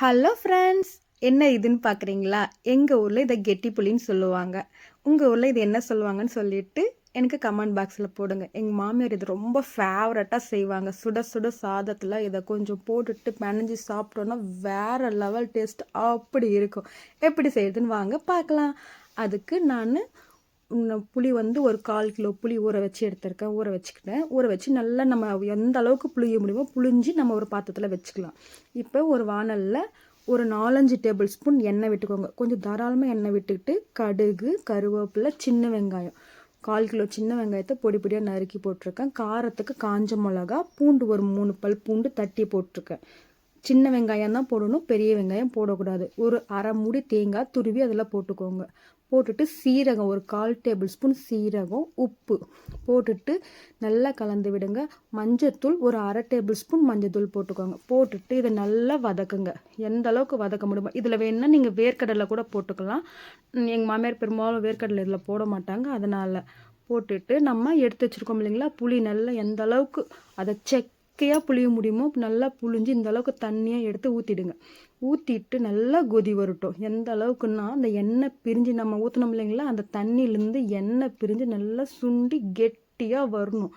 Hello friends என்ன இதுன்னு பார்க்குறீங்களா எங்கள் ஊரில் இதை கெட்டி புளின்னு சொல்லுவாங்க. உங்கள் ஊரில் இது என்ன சொல்லுவாங்கன்னு சொல்லிட்டு எனக்கு கமெண்ட் பாக்ஸில் போடுங்க. எங்கள் மாமியார் இது ரொம்ப ஃபேவரட்டாக செய்வாங்க. சுட சுட சாதத்தில் இதை கொஞ்சம் போட்டுட்டு பிணைஞ்சி சாப்பிட்டோன்னா வேறு லெவல் டேஸ்ட் அப்படி இருக்கும். எப்படி செய்யுதுன்னு வாங்க பார்க்கலாம். அதுக்கு நான் புளி வந்து ஒரு கால் கிலோ புளி ஊற வச்சு எடுத்திருக்கேன். ஊற வச்சுக்கிட்டேன். ஊற வச்சு நல்லா நம்ம எந்த அளவுக்கு புளிய முடியுமோ புளிஞ்சு நம்ம ஒரு பாத்திரத்தில் வச்சுக்கலாம். இப்போ ஒரு வானலில் ஒரு நாலஞ்சு டேபிள் ஸ்பூன் எண்ணெய் விட்டுக்கோங்க. கொஞ்சம் தாராளமாக எண்ணெய் விட்டுக்கிட்டு கடுகு கருவேப்பிலை சின்ன வெங்காயம். கால் கிலோ சின்ன வெங்காயத்தை பொடி பொடியாக நறுக்கி போட்டிருக்கேன். காரத்துக்கு காஞ்ச மிளகா பூண்டு ஒரு மூணு பல் பூண்டு தட்டி போட்டிருக்கேன். சின்ன வெங்காயம் தான் போடணும் பெரிய வெங்காயம் போடக்கூடாது. ஒரு அரை மூடி தேங்காய் துருவி அதில் போட்டுக்கோங்க. போட்டுட்டு சீரகம் ஒரு கால் டேபிள் ஸ்பூன் சீரகம் உப்பு போட்டுட்டு நல்லா கலந்து விடுங்க. மஞ்சத்தூள் ஒரு அரை டேபிள் ஸ்பூன் மஞ்சத்தூள் போட்டுக்கோங்க. போட்டுட்டு இதை நல்லா வதக்குங்க. எந்த அளவுக்கு வதக்க முடியுமோ இதில் வேணுன்னா நீங்கள் வேர்க்கடலை கூட போட்டுக்கலாம். எங்கள் மாமியார் பெரும்பாலும் வேர்க்கடலை இதில் போட மாட்டாங்க. அதனால் போட்டுட்டு நம்ம எடுத்து வச்சுருக்கோம் இல்லைங்களா புளி நல்லா எந்த அளவுக்கு அதை செக் இயற்கையாக புளிய முடியுமோ நல்லா புழிஞ்சு இந்த அளவுக்கு தண்ணியாக எடுத்து ஊற்றிடுங்க ஊற்றிட்டு நல்லா கொதி வரட்டும். எந்த அளவுக்குன்னா அந்த எண்ணெய் பிரிஞ்சு நம்ம ஊற்றினோம் இல்லைங்களா? அந்த தண்ணியிலேருந்து எண்ணெய் பிரிஞ்சு நல்லா சுண்டி கெட்டியாக வரணும்.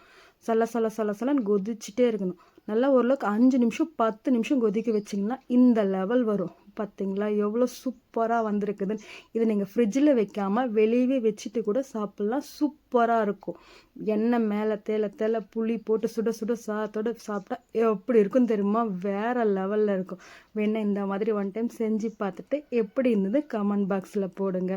சல சல சல சலன்னு கொதிச்சுட்டே இருக்கணும். நல்லா ஓரளவுக்கு அஞ்சு நிமிஷம் பத்து நிமிஷம் கொதிக்க வச்சிங்கன்னா இந்த லெவல் வரும். பார்த்தீங்களா எவ்வளோ சூப்பராக வந்திருக்குதுன்னு. இதை நீங்கள் ஃப்ரிட்ஜில் வைக்காமல் வெளியவே வச்சுட்டு கூட சாப்பிட்லாம். சூப்பராக இருக்கும். எண்ணெய் மேலே தேலை தேலை புளி போட்டு சுட சுட சாத்தோட சாப்பிட்டா எப்படி இருக்கும் தெரியுமா? வேறு லெவலில் இருக்கும். வேணா இந்த மாதிரி ஒன் டைம் செஞ்சு பார்த்துட்டு எப்படி இருந்தது கமெண்ட் பாக்ஸில் போடுங்க.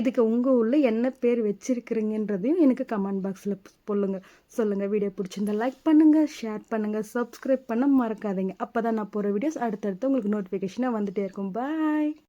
இதுக்கு உங்கள் ஊரில் என்ன பேர் வச்சுருக்குறீங்கன்றதையும் எனக்கு கமெண்ட் பாக்ஸில் சொல்லுங்கள் சொல்லுங்கள் வீடியோ பிடிச்சிருந்தா லைக் பண்ணுங்கள் ஷேர் பண்ணுங்கள் சப்ஸ்கிரைப் பண்ண மறக்காதீங்க. அப்போ தான் நான் போகிற வீடியோஸ் அடுத்தடுத்து உங்களுக்கு நோட்டிஃபிகேஷனாக வந்துகிட்டே இருக்கும். Bye.